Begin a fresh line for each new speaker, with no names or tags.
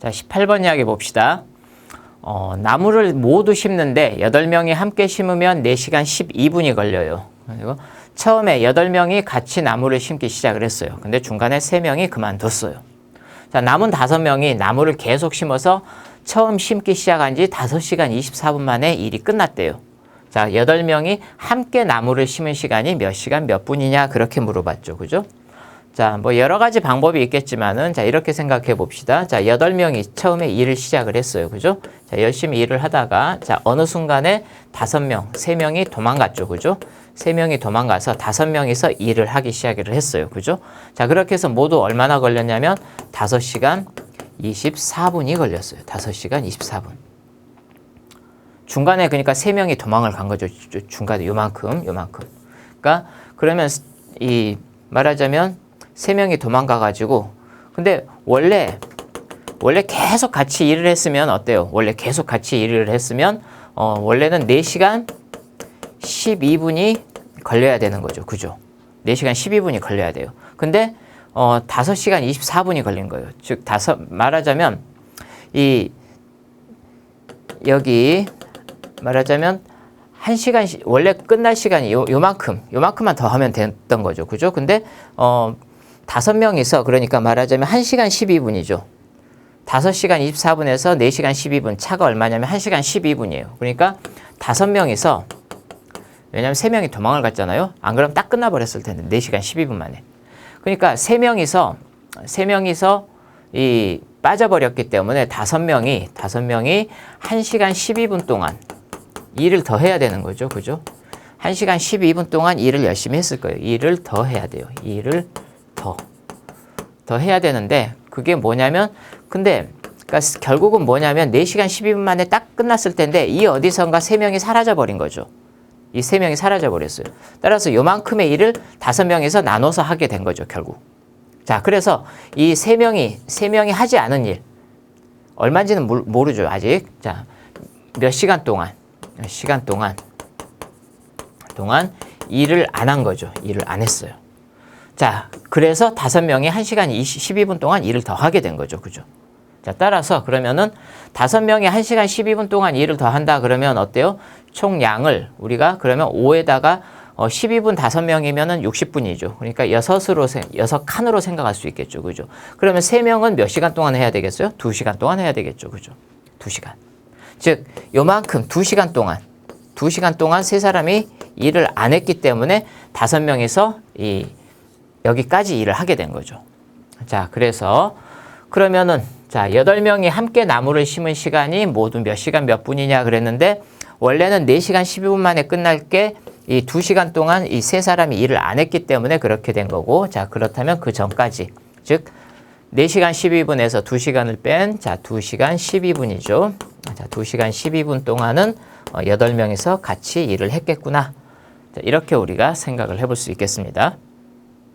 자, 18번 이야기 봅시다. 어, 나무를 모두 심는데 8명이 함께 심으면 4시간 12분이 걸려요. 그리고 처음에 8명이 같이 나무를 심기 시작을 했어요. 근데 중간에 3명이 그만뒀어요. 자, 남은 5명이 나무를 계속 심어서 처음 심기 시작한 지 5시간 24분 만에 일이 끝났대요. 자, 8명이 함께 나무를 심은 시간이 몇 시간 몇 분이냐 그렇게 물어봤죠. 그죠? 자, 뭐 여러 가지 방법이 있겠지만은 자, 이렇게 생각해 봅시다. 자, 8명이 처음에 일을 시작을 했어요. 그죠? 자, 열심히 일을 하다가 자, 어느 순간에 5명, 3명이 도망갔죠. 그죠? 3명이 도망가서 5명이서 일을 하기 시작을 했어요. 그죠? 자, 그렇게 해서 모두 얼마나 걸렸냐면 5시간 24분이 걸렸어요. 5시간 24분. 중간에 그러니까 세 명이 도망을 간 거죠. 주- 중간에 요만큼, 요만큼. 그러니까 그러면 이 말하자면 세 명이 도망가 가지고 근데 원래 원래 계속 같이 일을 했으면 어때요? 원래 계속 같이 일을 했으면 어 원래는 4시간 12분이 걸려야 되는 거죠. 그죠? 4시간 12분이 걸려야 돼요. 근데 어 5시간 24분이 걸린 거예요. 즉 다섯 말하자면 이 여기 말하자면 한 시간 원래 끝날 시간이 요, 요만큼 요만큼만 더 하면 됐던 거죠 그죠 근데 어 다섯 명이서 그러니까 말하자면 한 시간 12분이죠 다섯 시간 24분에서 네 시간 12분 차가 얼마냐면 한 시간 12분이에요 그러니까 다섯 명이서 왜냐면 세 명이 도망을 갔잖아요 안 그러면 딱 끝나버렸을 텐데 네 시간 12분 만에 그러니까 세 명이서 세 명이서 이 빠져버렸기 때문에 다섯 명이 다섯 명이 한 시간 12분 동안 일을 더 해야 되는 거죠. 그죠? 1시간 12분 동안 일을 열심히 했을 거예요. 일을 더 해야 돼요. 일을 더. 더 해야 되는데 그게 뭐냐면 근데 그러니까 결국은 뭐냐면 4시간 12분 만에 딱 끝났을 텐데 이 어디선가 3명이 사라져 버린 거죠. 이 3명이 사라져 버렸어요. 따라서 요만큼의 일을 5명에서 나눠서 하게 된 거죠, 결국. 자, 그래서 이 3명이 3명이 하지 않은 일 얼마인지는 모르- 모르죠, 아직. 자, 몇 시간 동안 몇 시간 동안 동안 일을 안 한 거죠. 일을 안 했어요. 자, 그래서 다섯 명이 한 시간 12분 동안 일을 더 하게 된 거죠. 그죠? 자, 따라서 그러면은 다섯 명이 한 시간 12분 동안 일을 더 한다 그러면 어때요? 총 양을 우리가 그러면 5에다가 어, 12분 다섯 명이면은 60분이죠. 그러니까 여섯으로 생- 여섯 칸으로 생각할 수 있겠죠. 그죠? 그러면 세 명은 몇 시간 동안 해야 되겠어요? 두 시간 동안 해야 되겠죠. 그죠? 두 시간. 즉 요만큼 두 시간 동안 두 시간 동안 세 사람이 일을 안 했기 때문에 다섯 명에서 이 여기까지 일을 하게 된 거죠. 자, 그래서 그러면은 자, 여덟 명이 함께 나무를 심은 시간이 모두 몇 시간 몇 분이냐 그랬는데 원래는 4시간 12분 만에 끝날 게이 2시간 동안 이 세 사람이 일을 안 했기 때문에 그렇게 된 거고 자, 그렇다면 그 전까지 즉 4시간 12분에서 2시간을 뺀, 자, 2시간 12분이죠. 자, 2시간 12분 동안은 어, 8명이서 같이 일을 했겠구나. 자, 이렇게 우리가 생각을 해볼 수 있겠습니다.